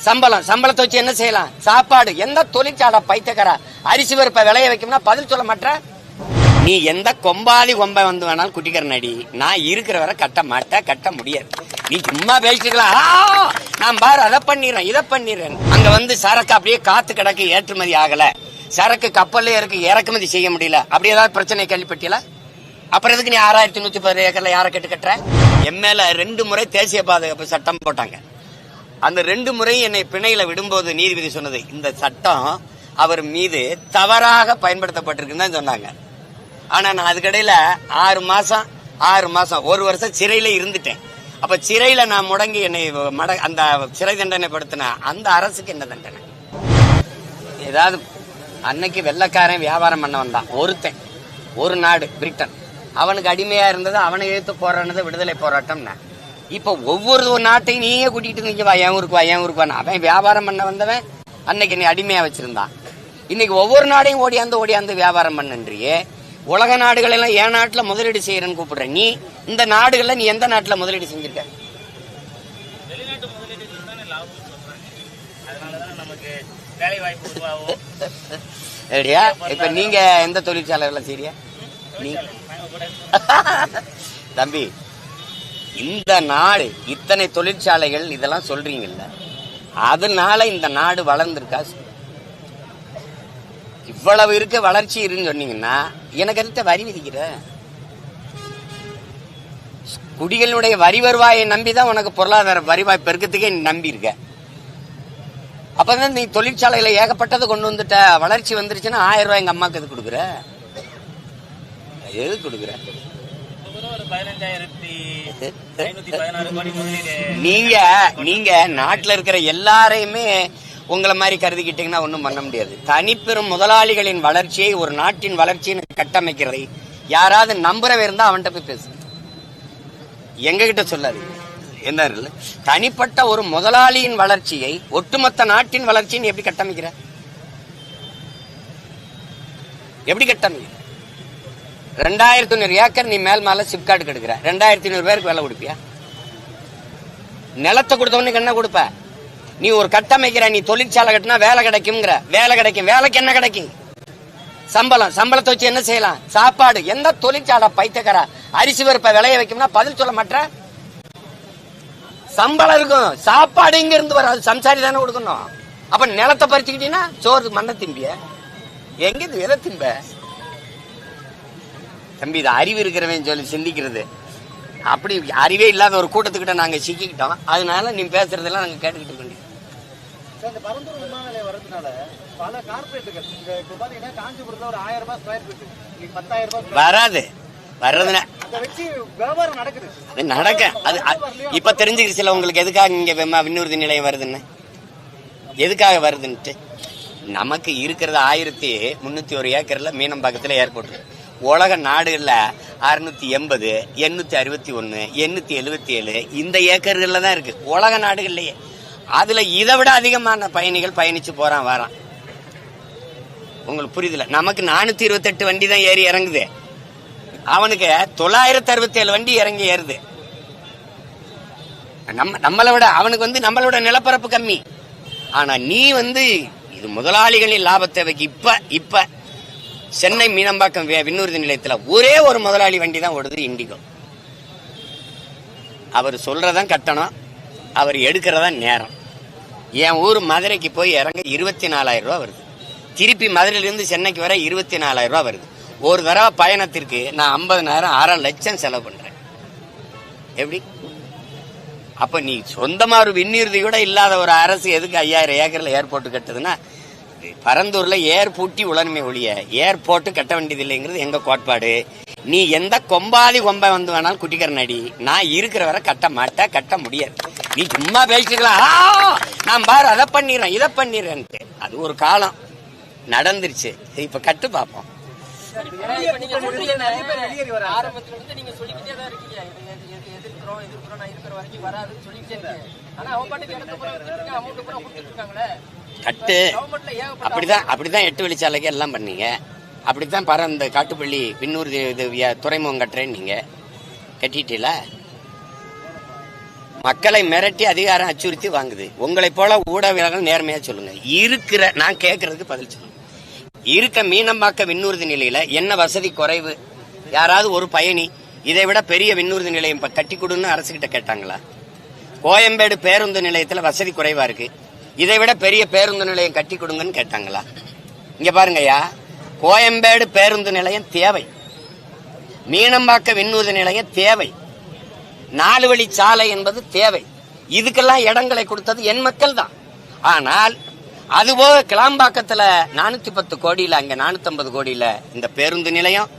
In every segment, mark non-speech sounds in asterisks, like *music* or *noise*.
சம்பளம் சம்பளத்தை வச்சு என்ன செய்யலாம்? சாப்பாடு. எந்த தொழிற்சாலை பைத்தக்கரா அரிசி பருப்பை விளைய வைக்கும்னா பதில் சொல்ல மாட்ட நீ எந்த கொம்பாதி கொம்பை வந்து வேணாலும் குட்டிக்கிற நடி நான் இருக்கிற வரை கட்ட மாட்டேன் கட்ட முடியாது. நீ சும்மா பேசிக்கலாம் "ஆ, நான் பாரு அதை பண்ணிடுறேன் இதை பண்ணிடுறேன். அங்க வந்து சரக்கு அப்படியே காத்து கிடக்கு ஏற்றுமதி ஆகல. சரக்கு கப்பல்ல இருக்கு இறக்குமதி செய்ய முடியல. அப்படி ஏதாவது பிரச்சனை கேள்விப்பட்டியல அப்புறம் எதுக்கு நீ ஆறாயிரத்தி நூத்தி பத்து ஏக்கர்ல யாரை கட்டு கட்டுற? எம்எல்ஏ மேல ரெண்டு முறை தேசிய பாதுகாப்பு சட்டம் போட்டாங்க. அந்த ரெண்டு முறை என்னை பிணையில விடும்போது நீதிபதி சொன்னது இந்த சட்டம் அவர் மீது தவறாக பயன்படுத்தப்பட்டிருக்குன்னு தான் சொன்னாங்க. ஆனா நான் அதுக்கடையில ஆறு மாசம் ஆறு மாசம் ஒரு வருஷம் சிறையில இருந்துட்டேன். அப்ப சிறையில நான் முடங்கி என்னை மட அந்த சிறை தண்டனை படுத்தின அந்த அரசுக்கு என்ன தண்டனை? ஏதாவது அன்னைக்கு வெள்ளைக்காரன் வியாபாரம் பண்ண வந்தான் ஒருத்தன். ஒரு நாடு பிரிட்டன். அவனுக்கு அடிமையா இருந்தது அவனை எழுத்து போராடினது விடுதலை போராட்டம்னா இப்ப ஒவ்வொரு நாட்டையும் நீயே கூட்டிட்டு நீங்க வா என் ஊருக்கு வா என் ஊருக்கு வா அவன் வியாபாரம் பண்ண வந்தவன். அன்னைக்கு நீ அடிமையா வச்சிருந்தான். இன்னைக்கு ஒவ்வொரு நாடையும் ஓடியாந்து ஓடியாந்து வியாபாரம் பண்ணுன்றியே. உலக நாடுகள் எல்லாம் என் நாட்டுல முதலீடு செய்யறேன்னு கூப்பிடுற நீ இந்த நாடுகள்ல நீ எந்த நாட்டுல முதலீடு செஞ்சிருக்க? ரெடியா இப்ப நீங்க எந்த தொழிற்சாலைகளை செய்றியா நீ *laughs* தம்பி இந்த நாடு இத்தனை தொழிற்சாலைகள் இதெல்லாம் சொல்றீங்கல்ல? அதனால இந்த நாடு வளர்ந்துருக்கா? இவ்வளவு இருக்க வளர்ச்சி இருக்குன்னு சொன்னீங்கன்னா எனக்கு எதுக்கு வரி விதிக்கிற? குடிகளுடைய வரி வருவாயை நம்பிதான் உனக்கு பொருளாதார வருவாய் பெருக்கத்துக்கே நம்பி இருக்க அப்பதான் நீ தொழிற்சாலையில ஏகப்பட்டது கொண்டு வந்துட்ட. வளர்ச்சி வந்துருச்சுன்னா ஆயிரம் ரூபாய் எங்க அம்மாக்கு எது கொடுக்குற? எது கொடுக்குற? நீங்க நீங்க நாட்டுல இருக்கிற எல்லாரையுமே உங்களை மாதிரி கருதிக்கிட்டீங்கன்னா ஒண்ணும் பண்ண முடியாது. தனிப்பெரும் முதலாளிகளின் வளர்ச்சியை ஒரு நாட்டின் வளர்ச்சின்னு கட்டமைக்கிறதை யாராவது நம்புறவ இருந்தா அவன்கிட்ட போய் பேசு. எங்க கிட்ட சொல்லாது. என்ன இல்ல? தனிப்பட்ட ஒரு முதலாளியின் வளர்ச்சியை ஒட்டுமொத்த நாட்டின் வளர்ச்சின்னு எப்படி கட்டமைக்கிற? எப்படி கட்டமைக்கிற? ரெண்டாயிரத்தி ஐநூறு ஏக்கர் நீ மேல் மேல சிப்காட் கெடுக்கிற. ரெண்டாயிரத்தி ஐநூறு பேருக்கு வேலை கொடுப்பியா? நிலத்தை கொடுத்தவனுக்கு என்ன கொடுப்ப? நீ ஒரு கட்டமைக்கிற நீ தொழிற்சாலை கட்டினா வேலை கிடைக்குங்கிற வேலை கிடைக்கும். வேலைக்கு என்ன கிடைக்கும்? சம்பளம். சம்பளத்தை வச்சு என்ன செய்யலாம்? சாப்பாடு. எந்த தொழிற்சாலை பைத்தக்கரா அரிசி பருப்பை விளைய வைக்கும்னா பதில் சொல்ல மாட்ட சம்பளம் இருக்கும். சாப்பாடு இங்க இருந்து வராது. சம்சாரி தானே கொடுக்கணும். அப்ப நிலத்தை பறிச்சுக்கிட்டீங்கன்னா சோறு மண்ணை திம்பிய. எங்க இது எதை திம்ப? தம்பி இது அறிவு இருக்கிறவன் சொல்லி சிந்திக்கிறது. அப்படி அறிவே இல்லாத ஒரு கூட்டத்துக்கிட்ட நாங்க சிக்கிக்கிட்டோம். அதனால நீ பேசுறதெல்லாம் நாங்க கேட்டுக்கிட்டு இருக்க வேண்டியது சார், இந்த பரந்தூர் விமான நிலையம் வர்றதுனால பல கார்பரேட்டுகள் இங்க இப்ப பாத்தீங்கன்னா காஞ்சிபுரத்துல ஒரு ஆயிரம் ரூபாய் ஸ்கொயர் ஃபீட் இன்னைக்கு பத்தாயிரம் ரூபாய் square வராது. வர்றதுனா. அதை நடக்க. அது இப்ப தெரிஞ்சுக்கிச்சுல உங்களுக்கு எதுக்காக இங்க விண்ணூர்தி நிலையம் வருதுன்னு? எதுக்காக வருதுன்ட்டு? நமக்கு இருக்கிறது ஆயிரத்தி முன்னூத்தி ஒரு ஏக்கர்ல மீனம்பாக்கத்துல ஏர்போர்ட் இருக்கு. உலக நாடுகள்ல அறுநூத்தி எண்பது எண்ணூத்தி அறுபத்தி ஒன்னு எண்ணூத்தி எழுபத்தி ஏழு இந்த ஏக்கர்கள்ல தான் இருக்கு. உலக நாடுகள்லயே. அதுல இதை விட அதிகமான பயணிகள் பயணிச்சு போறான் வரான். உங்களுக்கு புரியுதுல? நமக்கு நானூத்தி இருபத்தெட்டு வண்டி தான் ஏறி இறங்குது. அவனுக்கு தொள்ளாயிரத்தி அறுபத்தி ஏழு வண்டி இறங்கி ஏறுது. நம்ம நம்மளை விட அவனுக்கு வந்து நம்மளோட நிலப்பரப்பு கம்மி. ஆனா நீ வந்து இது முதலாளிகளின் லாப தேவைக்கு இப்ப இப்ப சென்னை மீனம்பாக்கம் விண்ணூர்தி நிலையத்தில் ஒரே ஒரு முதலாளி வண்டி தான் ஓடுது இண்டிகோ. அவர் சொல்றதான் கட்டணம் அவர் எடுக்கிறதா நேரம். என் ஊர் மதுரைக்கு போய் இறங்க இருபத்தி நாலாயிரம் ரூபா வருது. திருப்பி மதுரையிலிருந்து சென்னைக்கு வர இருபத்தி நாலாயிரம் ரூபா வருது. ஒரு தடவை பயணத்திற்கு நான் ஐம்பதனாயிரம் அரை லட்சம் செலவு பண்றேன். எப்படி? அப்ப நீ சொந்தமா ஒரு விண்ணிறுதி கூட இல்லாத ஒரு அரசு எதுக்கு ஐயாயிரம் ஏக்கர்ல ஏர்போர்ட் கட்டுதுன்னா பரந்தூர்ல ஏர் பூட்டி உளனுமே ஒழிய ஏர்போர்ட் கட்ட வேண்டியது இல்லைங்கிறது எங்க கோட்பாடு. நீ எந்த கொம்பாதி கொம்பை வந்து வேணாலும் குட்டிக்கிற நடி நான் இருக்கிற வரை கட்ட மாட்டேன் கட்ட முடியாது. நீ சும்மா பேசிக்கலாம் நான் பாரு அதை பண்ணிடுறேன் இதை பண்ணிடுறேன்ட்டு. அது ஒரு காலம். நடந்துருச்சு. இப்ப கட்டு பார்ப்போம் வெளியேறி வர ஆனா அவன் பாட்டுக்கு இடத்த பூரா அமௌண்ட் கூட கொடுத்துட்டு இருக்காங்களே கட்டு அப்படிதான் அப்படிதான் எட்டு வழிச்சாலைக்கு எல்லாம் பண்ணீங்க. அப்படித்தான் பர இந்த காட்டுப்பள்ளி பின்னூர் துறைமுகம் கட்டுறேன்னு நீங்க கட்டிட்டீல? மக்களை மிரட்டி அதிகாரம் அச்சுறுத்தி வாங்குது. உங்களை போல ஊடகங்கள் நேர்மையா சொல்லுங்க. இருக்கிற நான் கேட்கறதுக்கு பதில் சொல்லுங்க. இருக்க மீனம்பாக்க விண்ணூர்தி நிலையில என்ன வசதி குறைவு? யாராவது ஒரு பயணி இதை விட பெரிய விண்ணூர்தி நிலையம் கட்டி கொடுன்னு அரசுகிட்ட கேட்டாங்களா? கோயம்பேடு பேருந்து நிலையத்துல வசதி குறைவா இருக்கு. இதை விட பெரிய பேருந்து நிலையம் கட்டி கொடுங்கன்னு கேட்டாங்களா? இங்க பாருங்கய்யா கோயம்பேடு பேருந்து நிலையம் தேவை. மீனம்பாக்க விண்ணூர்தி நிலையம் தேவை. நாலு வழி சாலை என்பது தேவை. இதுக்கெல்லாம் இடங்களை கொடுத்தது என் மக்கள் தான். ஆனால் அதுபோக கிளாம்பாக்கத்தில் நானூற்றி பத்து கோடியில் அங்கே நானூற்றம்பது கோடியில் இந்த பேருந்து நிலையம்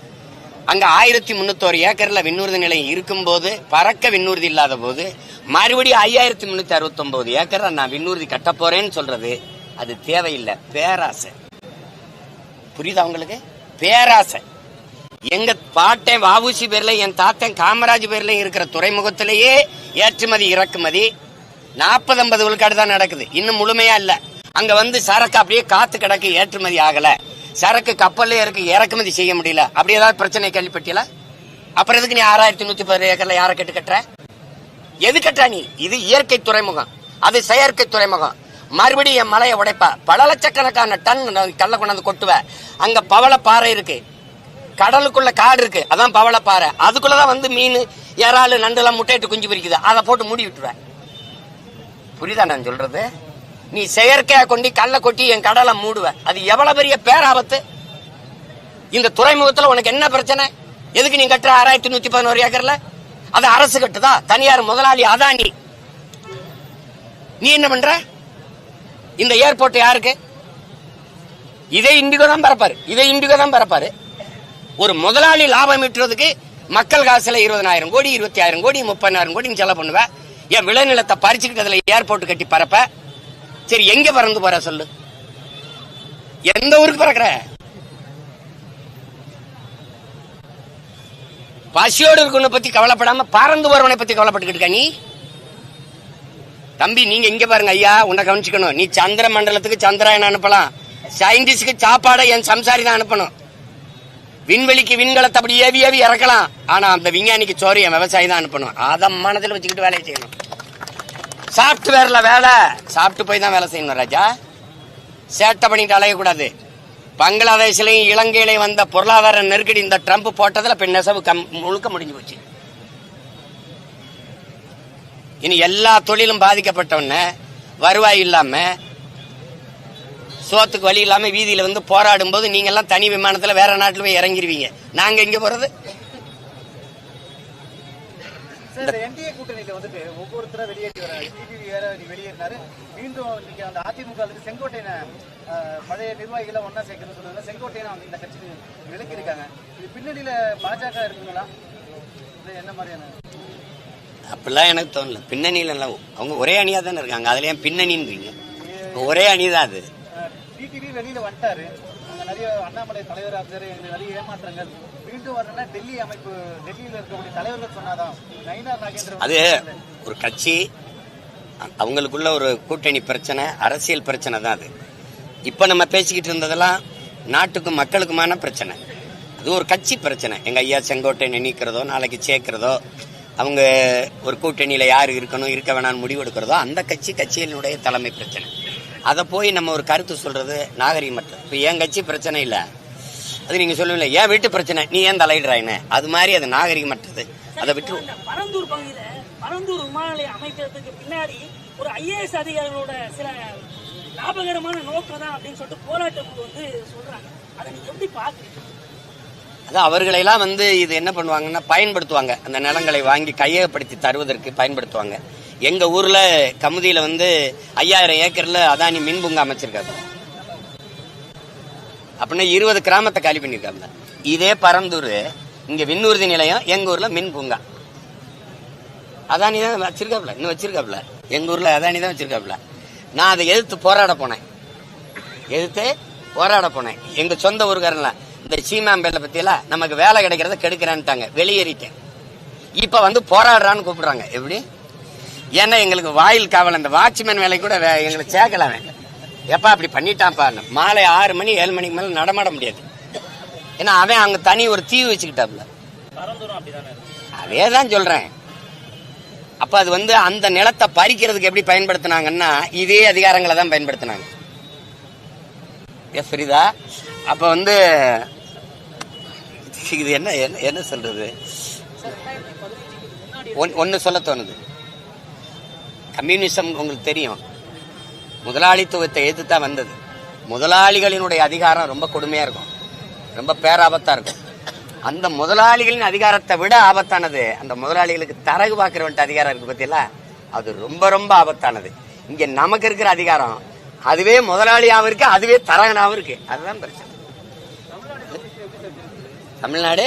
அங்க ஆயிரத்தி முன்னூத்தோரு ஏக்கர்ல விண்ணூர்தி நிலையம் இருக்கும்போது பறக்க விண்ணூர்தி இல்லாத போது மறுபடியும் ஐயாயிரத்தி முன்னூத்தி அறுபத்தி ஒன்பது ஏக்கரை நான் விண்ணூர்தி கட்ட போறேன்னு சொல்றது. அது தேவையில்லை. பேராசை. புரியுதா உங்களுக்கு? பேராசை. எங்க பாட்டன் வாவூசி பேர்ல என் தாத்தன் காமராஜ் பேர்ல இருக்கிற துறைமுகத்திலேயே ஏற்றுமதி இறக்குமதி நாற்பது ஐம்பது விழுக்காடு தான் நடக்குது. இன்னும் முழுமையா இல்ல. அங்க வந்து சரக்கு அப்படியே காத்து கிடக்கு ஏற்றுமதி ஆகல. சரக்கு கப்பல்ல இருக்கு இறக்குமதி செய்ய முடியல. அப்படி ஏதாவது பிரச்சனை கேள்விப்பட்டியல அப்புறம் எதுக்கு நீ ஆறாயிரத்தி நூத்தி பதினேழு ஏக்கர்ல யாரை கட்டு கட்டுற? எது கட்டுற நீ? இது இயற்கை துறைமுகம். அது செயற்கை துறைமுகம். மறுபடியும் என் மலையை உடைப்ப. பல லட்சக்கணக்கான டன் கல்ல கொண்டாந்து கொட்டுவ. அங்க பவள பாறை இருக்கு. கடலுக்குள்ள காடு இருக்கு. அதான் பவள பாறை அதுக்குள்ளதான் வந்து மீன் இறால் நண்டுலாம் முட்டையிட்டு குஞ்சு பிரிக்குது. அதை போட்டு மூடி விட்டுருவேன் புரியுதா நான் சொல்றது? நீ செயற்கையா கொண்டு கல்ல கொட்டி என் கடலை மூடுவ. அது எவ்வளவு பெரிய பேராபத்து? இந்த துறைமுகத்துல உனக்கு என்ன பிரச்சனை? எதுக்கு நீ கட்டுற ஆறாயிரத்தி நூத்தி பதினோரு ஏக்கர்ல? அது அரசு கட்டுதா? தனியார் முதலாளி அதானி. நீ என்ன பண்ற? இந்த ஏர்போர்ட் யாருக்கு? இதே இண்டிகோ தான் பரப்பாரு இதே இண்டிகோ தான் பரப்பாரு ஒரு முதலாளி லாபம் ஈட்டுறதுக்கு மக்கள் காசுல இருபதனாயிரம் கோடி இருபத்தி ஆயிரம் கோடி முப்பதாயிரம் கோடி செலவு பண்ணுவேன் என் விளைநிலத்தை பறிச்சுக்கிட்டு அதுல ஏர்போர்ட் கட்டி பறப்ப. சரி எங்க பறந்து போற சொல்லு? எந்த ஊருக்கு பறக்கிற? பசியோடு இருக்கவனை பத்தி கவலைப்படாம பறந்து வரவனை பத்தி கவலைப்பட்டுக்கிட்டு இருக்க நீ? தம்பி நீங்க இங்க பாருங்க ஐயா உன்னை கவனிச்சுக்கணும். நீ சந்திர மண்டலத்துக்கு சந்திராயன் அனுப்பலாம். சயின்டிஸ்டுக்கு சாப்பாடை என் சம்சாரி தான் அனுப்பணும். விண்வெளிக்கு விண்கலத்தை அப்படி ஏவி ஏவி இறக்கலாம். ஆனா அந்த விஞ்ஞானிக்கு சோறு என் விவசாயி தான் அனுப்பணும். அதை மனதில் வச்சுக்கிட்டு வேலையை செய்யணும். சாப்ட்வேர்ல வேலை. சாப்பிட்டு போய் தான் வேலை செய்யணும் ராஜா. சேட்டை பண்ணிட்டு அலையக்கூடாது. பங்களாதேஷ்லயும் இலங்கையிலையும் வந்த பொருளாதார நெருக்கடி இந்த ட்ரம்ப் போட்டதில் இப்போ நெசவு கம் முழுக்க முடிஞ்சு போச்சு. இனி எல்லா தொழிலும் பாதிக்கப்பட்டவன வருவாய் இல்லாம சோத்துக்கு வழி இல்லாம வீதியில வந்து போராடும் போது நீங்க எல்லாம் தனி விமானத்துல வேற நாட்டுல போய் இறங்கிருவீங்க. நாங்க எங்க போறது? சார் என்டிஏ கூட்டணியில வந்துட்டு ஒவ்வொருத்தரா வெளியேற்றி வராங்க டிடிவி வேற வெளியேறினாரு. மீண்டும் இன்னைக்கு அந்த அதிமுக செங்கோட்டையனை பழைய நிர்வாகிகளை ஒன்னா சேர்க்கணும்னு சொல்லுவாங்க செங்கோட்டையனை வந்து இந்த கட்சி விலக்கி இருக்காங்க இது பின்னணியில பாஜக இருக்குங்களா? இது என்ன மாதிரியான? அப்படிலாம் எனக்கு தோணல. பின்னணியில எல்லாம் அவங்க ஒரே அணியா தானே இருக்காங்க. அதுல ஏன் பின்னணின்றீங்க ஒரே அணி தான் அது. டிடிவி வெளியில வந்துட்டாரு. நிறைய அண்ணாமலை தலைவராக எங்களுக்கு நிறைய ஏமாற்றங்கள். மீண்டும் வரணும்னா டெல்லி அமைப்பு டெல்லியில் இருக்கக்கூடிய தலைவர்கள் சொன்னாதான். நயினார் நாகேந்திரன் அது ஒரு கட்சி அ- அவங்களுக்குள்ள ஒரு கூட்டணி பிரச்சனை அரசியல் பிரச்சனை தான் அது. இப்போ நம்ம பேசிக்கிட்டு இருந்ததெல்லாம் நாட்டுக்கும் மக்களுக்குமான பிரச்சனை. அது ஒரு கட்சி பிரச்சனை. எங்கள் ஐயா செங்கோட்டை நினைக்கிறதோ நாளைக்கு சேர்க்கிறதோ அவங்க ஒரு கூட்டணியில் யார் இருக்கணும் இருக்க வேணாம்னு முடிவு எடுக்கிறதோ அந்த கட்சி கட்சியினுடைய தலைமை பிரச்சனை. அதை போய் நம்ம ஒரு கருத்து சொல்றது நாகரிகமற்றது இப்ப என் கட்சி பிரச்சனை இல்ல. அது நீங்க சொல்லுவீங்களே ஏன் வீட்டு பிரச்சனை. நீ ஏன் தலையிடுறாயின்னு அது மாதிரி அது நாகரிகமற்றது அதை விட்டு பரந்தூர் பகுதியில பரந்தூர் விமான நிலையம் அமைக்கிறதுக்கு பின்னாடி ஒரு ஐஏஎஸ் அதிகாரிகளோட சில லாபகரமான நோக்கம் தான் அப்படின்னு சொல்லிட்டு போராட்ட குழு வந்து சொல்றாங்க. அதை நீங்க எப்படி பாக்குறீங்க அது அவர்களெல்லாம் வந்து இது என்ன பண்ணுவாங்கன்னா பயன்படுத்துவாங்க. அந்த நிலங்களை வாங்கி கையகப்படுத்தி தருவதற்கு பயன்படுத்துவாங்க. எங்க ஊர்ல கமுதியில வந்து ஐயாயிரம் ஏக்கர்ல அதானி மின் பூங்கா அமைச்சிருக்காங்க. அப்படின்னா இருபது கிராமத்தை காலி பண்ணிருக்காங்க இதே பரந்தூர் இங்க விண்ணூர்தி நிலையம் எங்க ஊர்ல மின் பூங்கா. அதானி தான் வச்சிருக்காப்ல இன்னும் வச்சிருக்காப்ல எங்க ஊர்ல அதானி தான் வச்சிருக்காப்ல நான் அதை எதிர்த்து போராட போனேன். எதிர்த்து போராட போனேன். எங்க சொந்த ஊருக்காரன்லாம் இந்த சீமாம்பேல பத்தியெல்லாம் நமக்கு வேலை கிடைக்கிறத கெடுக்கிறான்ட்டாங்க. வெளியேறிட்டேன். இப்ப வந்து போராடுறான்னு கூப்பிடுறாங்க. எப்படி? ஏன்னா எங்களுக்கு வாயில் காவல் அந்த வாட்ச்மேன் வேலை கூட வே- எங்களை சேர்க்கல அவன். எப்பா அப்படி பண்ணிட்டான்ப்பா மாலை ஆறு மணி ஏழு மணிக்கு மேலே நடமாட முடியாது. ஏன்னா அவன் அங்கே தனி ஒரு தீவு வச்சுக்கிட்டாப்ல அதே தான் சொல்கிறேன் அப்போ அது வந்து அந்த நிலத்தை பறிக்கிறதுக்கு எப்படி பயன்படுத்தினாங்கன்னா இதே அதிகாரங்களை தான் பயன்படுத்தினாங்க. எஸ் புரியுதா அப்போ வந்து இது என்ன என்ன- என்ன ஒன்று ஒன்- சொல்ல தோணுது. கம்யூனிசம் உங்களுக்கு தெரியும். முதலாளித்துவத்தை எதிர்த்து தான் வந்தது. முதலாளிகளினுடைய அதிகாரம் ரொம்ப கொடுமையாக இருக்கும். ரொம்ப பேராபத்தாக இருக்கும். அந்த முதலாளிகளின் அதிகாரத்தை விட ஆபத்தானது. அந்த முதலாளிகளுக்கு தரகு பார்க்குறவன்ட்டு அதிகாரம் இருக்குது பார்த்தீங்களா அது ரொம்ப ரொம்ப ஆபத்தானது. இங்கே நமக்கு இருக்கிற அதிகாரம் அதுவே முதலாளியாகவும் இருக்குது அதுவே தரகனாகவும் இருக்குது அதுதான் பிரச்சனை. தமிழ்நாடு?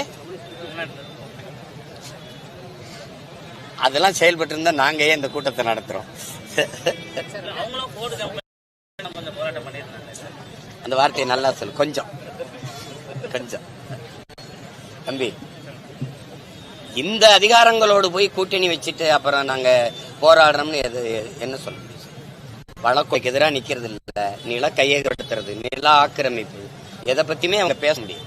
அதெல்லாம் செயல்பட்டு இருந்தா நாங்க ஏன் இந்த கூட்டத்தை நடத்துறோம்? அந்த வார்த்தையை நல்லா சொல்லு கொஞ்சம். கொஞ்சம். தம்பி இந்த அதிகாரங்களோடு போய் கூட்டணி வச்சுட்டு அப்புறம் நாங்க போராடுறோம்னு எது என்ன சொல்ல முடியும்? வழக்கு எதிராக நிக்கிறது இல்லை நில கையகப்படுத்துறது நில ஆக்கிரமிப்பு. எதை பத்தியுமே அவங்க பேச முடியும்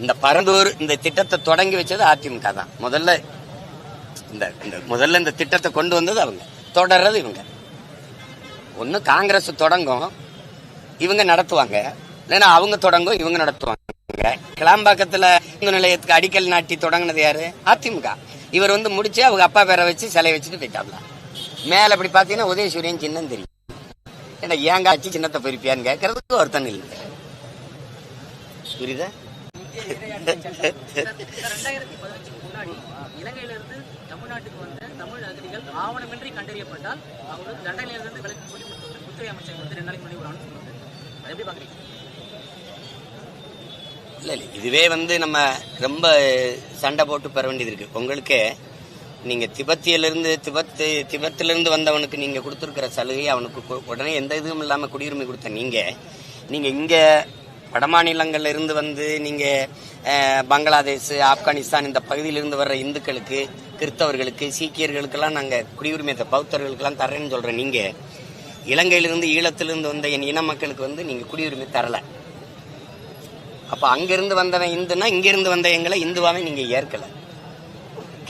இந்த பரந்தூர் இந்த திட்டத்தை தொடங்கி வச்சது அதிமுக தான். முதல்ல இந்த இந்த முதல்ல இந்த திட்டத்தை கொண்டு வந்தது அவங்க. தொடர்றது இவங்க. ஒன்று காங்கிரஸ் தொடங்கும் இவங்க நடத்துவாங்க. இல்லைன்னா அவங்க தொடங்கும் இவங்க நடத்துவாங்க. கிளாம்பாக்கத்துல இந்து நிலையத்துக்கு அடிக்கல் நாட்டி தொடங்கினது யாரு? அதிமுக. இவர் வந்து முடிச்சு அவங்க அப்பா பேரை வச்சு சிலை வச்சுட்டு போயிட்டாப்ல. மேல அப்படி பாத்தீங்கன்னா உதயசூரியன் சின்னம் தெரியும். ஏன்னா ஏங்காச்சு சின்னத்தை பொறுப்பியான்னு கேட்கறதுக்கு ஒருத்தன் இல்லை. புரியுதா? ரெண்டாயிரத்தி பதினஞ்சுக்கு முன்னாடி இலங்கையிலிருந்து தமிழ்நாட்டுக்கு வந்த தமிழ் அகதிகள் ஆவணமின்றி கண்டறியப்பட்டால் அவங்களுக்கு தண்டனையிலிருந்து விலக்கு சொல்லி உள்துறை அமைச்சர் வந்து ரெண்டு நாளைக்கு முன்னாடி ஒரு அதை எப்படி இதுவே வந்து நம்ம ரொம்ப சண்டை போட்டு பெற வேண்டியது இருக்கு. உங்களுக்கு நீங்க திபத்தியிலிருந்து திபத்து திபத்திலிருந்து வந்தவனுக்கு நீங்க கொடுத்துருக்கிற சலுகையை அவனுக்கு உடனே எந்த இதுவும் இல்லாம குடியுரிமை கொடுத்த நீங்க நீங்க இங்க வடமாநிலங்கள்ல இருந்து வந்து நீங்க பங்களாதேஷ் ஆப்கானிஸ்தான் இந்த பகுதியிலிருந்து வர்ற இந்துக்களுக்கு கிறிஸ்தவர்களுக்கு சீக்கியர்களுக்கெல்லாம் நாங்க குடியுரிமை பௌத்தர்களுக்கெல்லாம் தரேன்னு சொல்றேன். நீங்க இலங்கையிலிருந்து ஈழத்திலிருந்து வந்த என் இன மக்களுக்கு வந்து நீங்க குடியுரிமை தரல. அப்ப அங்கிருந்து வந்தவன் இந்துனா இங்கிருந்து வந்த எங்களை இந்துவாவே நீங்க ஏற்கல.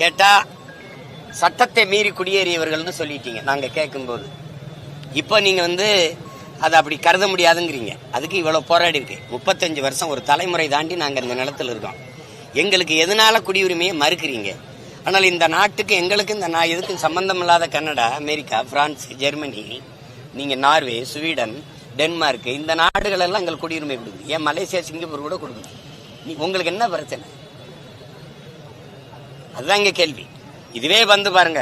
கேட்டா சட்டத்தை மீறி குடியேறியவர்கள்னு சொல்லிட்டீங்க நாங்க கேட்கும்போது. இப்போ நீங்க வந்து அதை அப்படி கருத முடியாதுங்கிறீங்க. அதுக்கு இவ்வளோ போராடி இருக்கு. முப்பத்தஞ்சு வருஷம் ஒரு தலைமுறை தாண்டி நாங்கள் இந்த நிலத்துல இருக்கோம். எங்களுக்கு எதனால குடியுரிமையை மறுக்கிறீங்க? ஆனால் இந்த நாட்டுக்கு எங்களுக்கு இந்த நான் எதுக்கும் சம்பந்தம் இல்லாத கனடா அமெரிக்கா பிரான்ஸ் ஜெர்மனி நீங்கள் நார்வே ஸ்வீடன் டென்மார்க் இந்த நாடுகளெல்லாம் எங்களுக்கு குடியுரிமை கொடுக்குது. ஏன் மலேசியா சிங்கப்பூர் கூட கொடுக்குது. நீ உங்களுக்கு என்ன பிரச்சனை? அதுதான் இங்கே கேள்வி. இதுவே வந்து பாருங்க.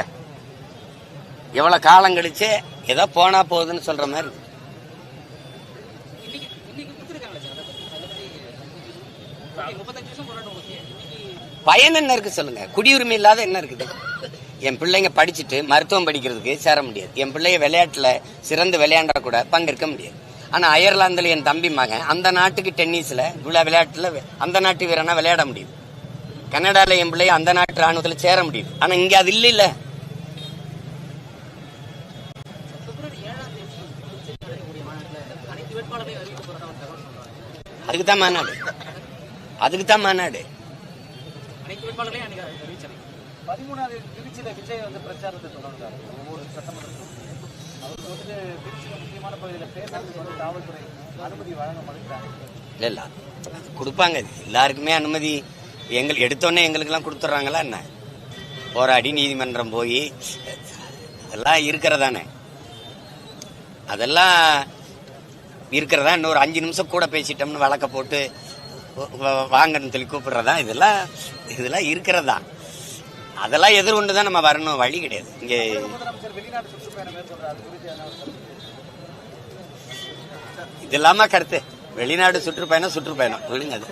எவ்வளோ காலம் கழிச்சு ஏதோ போனா போகுதுன்னு சொல்ற மாதிரி இருக்கு. இன்னைக்கு இன்னைக்கு கொடுத்துருக்காங்களே சார் அதை பத்தி அதை பத்தி முப்பத்தஞ்சு வருஷம் போராட்டம் ஓகே இன்னைக்கு பயன் என்ன இருக்கு சொல்லுங்க? குடியுரிமை இல்லாத என்ன இருக்குது? என் பிள்ளைங்க படிச்சுட்டு மருத்துவம் படிக்கிறதுக்கு சேர முடியாது. என் பிள்ளைய விளையாட்டுல சிறந்து விளையாண்டா கூட பங்கேற்க முடியாது. ஆனா அயர்லாந்துல என் தம்பி மகன் அந்த நாட்டுக்கு டென்னிஸ்ல இவ்வளவு விளையாட்டுல அந்த நாட்டு வீரனா விளையாட முடியுது. கனடால என் பிள்ளைய அந்த நாட்டு ராணுவத்துல சேர முடியுது. ஆனா இங்க அது இல்ல இல்ல. பிப்ரவரி அதுக்கு தான் மாநாடு அதுக்கு தான் மாநாடு. அனைத்து வேட்பாளர்களையும் அன்னைக்கு அறிவிச்சாங்க பதிமூணாவது திருச்சியில விஜய் வந்து பிரச்சாரத்தை தொடர்ந்தார் ஒவ்வொரு சட்டமன்றத்துக்கும் அவருக்கு வந்துட்டு திருச்சியில முக்கியமான பகுதியில் பேசுறதுக்கு வந்து காவல்துறை அனுமதி வழங்க மறுக்கிறாங்க. இல்ல இல்ல. கொடுப்பாங்க. எல்லாருக்குமே அனுமதி. எங்கள் எடுத்தோடனே எங்களுக்கெல்லாம் கொடுத்துட்றாங்களா என்ன? போராடி நீதிமன்றம் போய் அதெல்லாம் இருக்கிறதானே? அதெல்லாம் இருக்கிறதா? இன்னொரு அஞ்சு நிமிஷம் கூட பேசிட்டோம்னு வழக்க போட்டு வாங்கன்னு சொல்லி கூப்பிடுறதா? இதெல்லாம் இதெல்லாம் இருக்கிறதா? அதெல்லாம் எதிர்கொண்டு தான் நம்ம வரணும். வழி கிடையாது. இங்கே இது இல்லாம கருத்து? வெளிநாடு சுற்றுப்பயணம் சுற்றுப்பயணம். விடுங்க அது.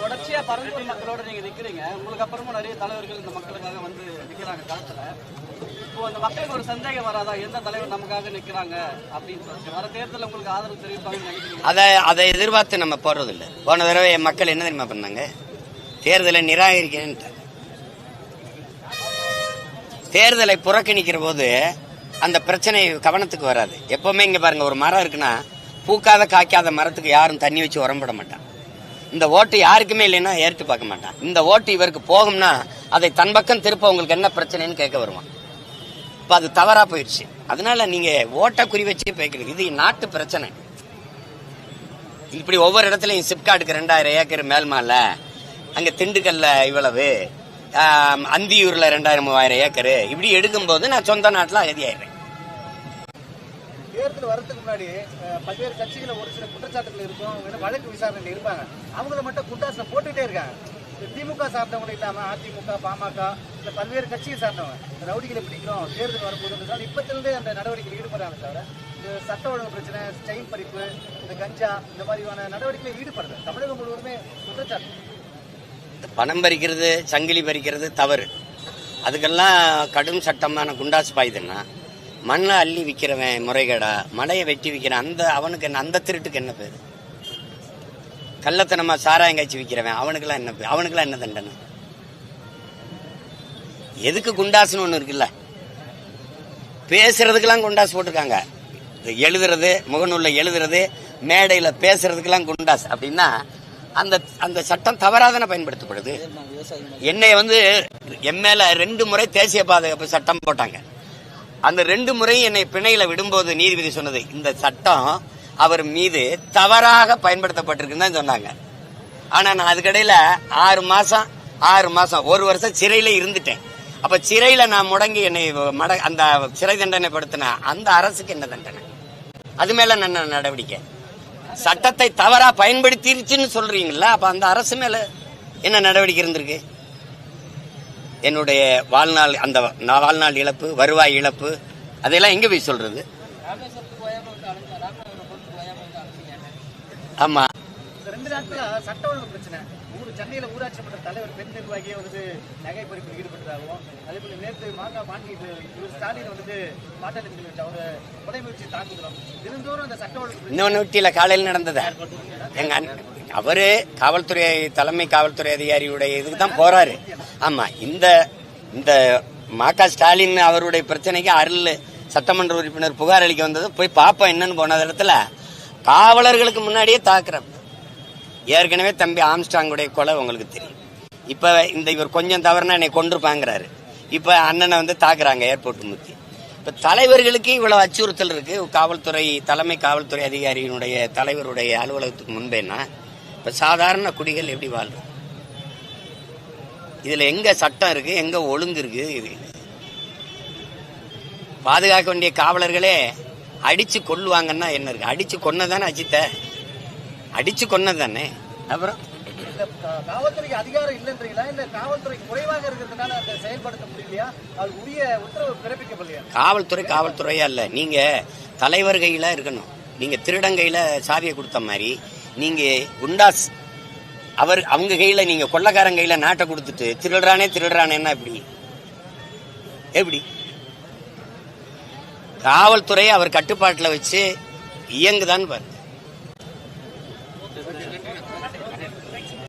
தொடர்ச்சியா பரந்தூர் மக்களோட நீங்க நிக்கிறீங்க. உங்களுக்கு அப்புறமும் நிறைய தலைவர்கள் இந்த மக்களுக்காக வந்து நிக்கிறாங்க காலத்துல. இப்போ அந்த மக்களுக்கு ஒரு சந்தேகம் வராதா? எந்த தலைவர் நமக்காக நிக்கிறாங்க? அப்படின்னு சொல்லிட்டு. வர தேர்தலில் உங்களுக்கு ஆதரவு தெரிவிப்பாங்கன்னு நினைக்கிறீங்க அதை அதை எதிர்பார்த்து நம்ம போறது போன தடவை மக்கள் என்ன தெரியுமா பண்ணாங்க? தேர்தலை நிராகரிக்கிறேன்ட்டாங்க தேர்தலை புறக்கணிக்கிற போது அந்த பிரச்சனை கவனத்துக்கு வராது. எப்பவுமே இங்க பாருங்க ஒரு மரம் இருக்குன்னா பூக்காத காய்க்காத மரத்துக்கு யாரும் தண்ணி வச்சு உரம்பிட மாட்டான். இந்த ஓட்டு யாருக்குமே இல்லைன்னா ஏற்று பார்க்க மாட்டான். இந்த ஓட்டு இவருக்கு போகும்னா அதை தன் பக்கம் திருப்ப உங்களுக்கு என்ன பிரச்சனைன்னு கேட்க வருவான். அப்போ அது தவறாக போயிடுச்சு அதனால நீங்கள் ஓட்டை குறி வச்சு பேக்கிறீங்க இது நாட்டு பிரச்சனை. இப்படி ஒவ்வொரு இடத்துலையும் சிப்காட்டுக்கு ரெண்டாயிரம் ஏக்கர் மேல்மால அங்கே திண்டுக்கல்ல இவ்வளவு. அந்தியூரில் ரெண்டாயிரம் மூவாயிரம் ஏக்கர். இப்படி எடுக்கும்போது நான் சொந்த நாட்டில் அகதியாயிடுறேன் தேர்தல் வரதுக்கு முன்னாடி பல்வேறு கட்சிகளை ஒரு சில குற்றச்சாட்டுகள் இருக்கும். அவங்க வழக்கு விசாரணையில் இருப்பாங்க. அவங்கள மட்டும் குண்டாசில் போட்டுட்டே இருக்காங்க. திமுக சார்ந்தவங்களும் இல்லாம அதிமுக பாமக இந்த பல்வேறு கட்சியை சார்ந்தவங்க இந்த ரவுடிகளை பிடிக்கிறோம் தேர்தல் வரும்போது இப்பத்திலிருந்தே அந்த நடவடிக்கையில் ஈடுபடுறாங்க தவிர இந்த சட்ட ஒழுங்கு பிரச்சனை செயின் பறிப்பு இந்த கஞ்சா இந்த மாதிரியான நடவடிக்கையில் ஈடுபடுறது தமிழகம் முழுவதுமே குற்றச்சாட்டு. பணம் பறிக்கிறது சங்கிலி பறிக்கிறது தவறு. அதுக்கெல்லாம் கடும் சட்டமான குண்டாசு பாயுதுன்னா மண்ணை அள்ளி விற்கிறவன் முறைகேடா மலையை வெட்டி விற்கிறான் அந்த அவனுக்கு என்ன அந்த திருட்டுக்கு என்ன பேர்? கள்ளத்தனமா சாராயம் காய்ச்சி விற்கிறவன் அவனுக்கெல்லாம் என்ன அவனுக்கெல்லாம் என்ன தண்டனை? எதுக்கு குண்டாசுன்னு ஒன்று இருக்குல்ல? பேசுறதுக்கெல்லாம் குண்டாசு போட்டிருக்காங்க. எழுதுறது முகநூலில் எழுதுறது மேடையில் பேசுறதுக்கெல்லாம் குண்டாஸ் அப்படின்னா அந்த அந்த சட்டம் தவறாதானே பயன்படுத்தப்படுது? என்னை வந்து என் மேலே ரெண்டு முறை தேசிய பாதுகாப்பு சட்டம் போட்டாங்க. அந்த ரெண்டு முறை என்னை பிணையில் விடும்போது நீதிபதி சொன்னது இந்த சட்டம் அவர் மீது தவறாக பயன்படுத்தப்பட்டிருக்குன்னு தான் சொன்னாங்க. ஆனா நான் அதுக்கடையில ஆறு மாசம் ஆறு மாசம் ஒரு வருஷம் சிறையில இருந்துட்டேன். அப்ப சிறையில நான் முடங்கி என்னை மட அந்த சிறை தண்டனை படுத்தின அந்த அரசுக்கு என்ன தண்டனை? அது மேல என்ன நடவடிக்கை? சட்டத்தை தவறா பயன்படுத்திருச்சுன்னு சொல்றீங்களா? அப்ப அந்த அரசு மேல என்ன நடவடிக்கை இருந்திருக்கு? என்னுடைய வாழ்நாள் அந்த வாழ்நாள் இழப்பு வருவாய் இழப்பு அதெல்லாம் எங்க போய் சொல்றது? ஆமா. ரெண்டு நாட்களா சட்ட ஒழுங்கு பிரச்சனை. ஊர் சென்னையில ஊராட்சி மன்ற தலைவர் பெண் நிர்வாகியே வந்து நகை பறிப்பில் ஈடுபட்டதாகவும் அதே போல நேற்று மாங்கா இவர் ஸ்டாலின் வந்துட்டு பாட்டாளி அவரை கொலை முயற்சி தாக்குதலும் தினந்தோறும் அந்த சட்ட ஒழுங்கு பிரச்சனை இன்னொன்னு விட்டியில காலையில் நடந்ததா. எங்க அவரு காவல்துறை தலைமை காவல்துறை அதிகாரியுடைய இதுக்கு தான் போறாரு. ஆமா இந்த இந்த மாகா ஸ்டாலின் அவருடைய பிரச்சனைக்கு அருள் சட்டமன்ற உறுப்பினர் புகார் அளிக்க வந்தது. போய் பாப்போம் என்னன்னு போன இடத்துல காவலர்களுக்கு முன்னாடியே தாக்குறேன். ஏற்கனவே தம்பி ஆம்ஸ்டாங்குடைய கொலை உங்களுக்கு தெரியும். இப்ப இந்த இவர் கொஞ்சம் தவறுனா என்னை கொண்டிருப்பாங்கிறாரு இப்ப அண்ணனை வந்து தாக்குறாங்க ஏர்போர்ட் முத்தி. இப்ப தலைவர்களுக்கு இவ்வளவு அச்சுறுத்தல் இருக்கு. காவல்துறை தலைமை காவல்துறை அதிகாரியினுடைய தலைவருடைய அலுவலகத்துக்கு முன்பேனா இப்ப சாதாரண குடிகள் எப்படி வாழ்றோம் இதுல எங்க சட்டம் இருக்கு? எங்க ஒழுங்கு இருக்கு? இது பாதுகாக்க வேண்டிய காவலர்களே அடிச்சு கொல்லுவாங்கன்னா என்ன இருக்கு? அடிச்சு கொன்னதானே அஜித்த? அடிச்சு கொன்னதானே? அப்புறம்? காவல்துறைக்கு அதிகாரம் இல்லைன்றீங்களா? இல்ல காவல்துறை குறைவாக இருக்கிறதுனால அதை செயல்படுத்த முடியலையா? அது உரிய உத்தரவு பிறப்பிக்கப்படலையா? காவல்துறை காவல்துறையா இல்ல. நீங்க தலைவர் கையில இருக்கணும். நீங்க திருடன் கையில சாவியை கொடுத்த மாதிரி நீங்க குண்டாஸ் அவர் அவங்க கையில நீங்க கொள்ளக்காரன் கையில நாட்டை கொடுத்துட்டு திருடுறானே திருடுறானேன்னா எப்படி? எப்படி? காவல்துறையை அவர் கட்டுப்பாட்டில் வச்சு இயங்குதான் பாரு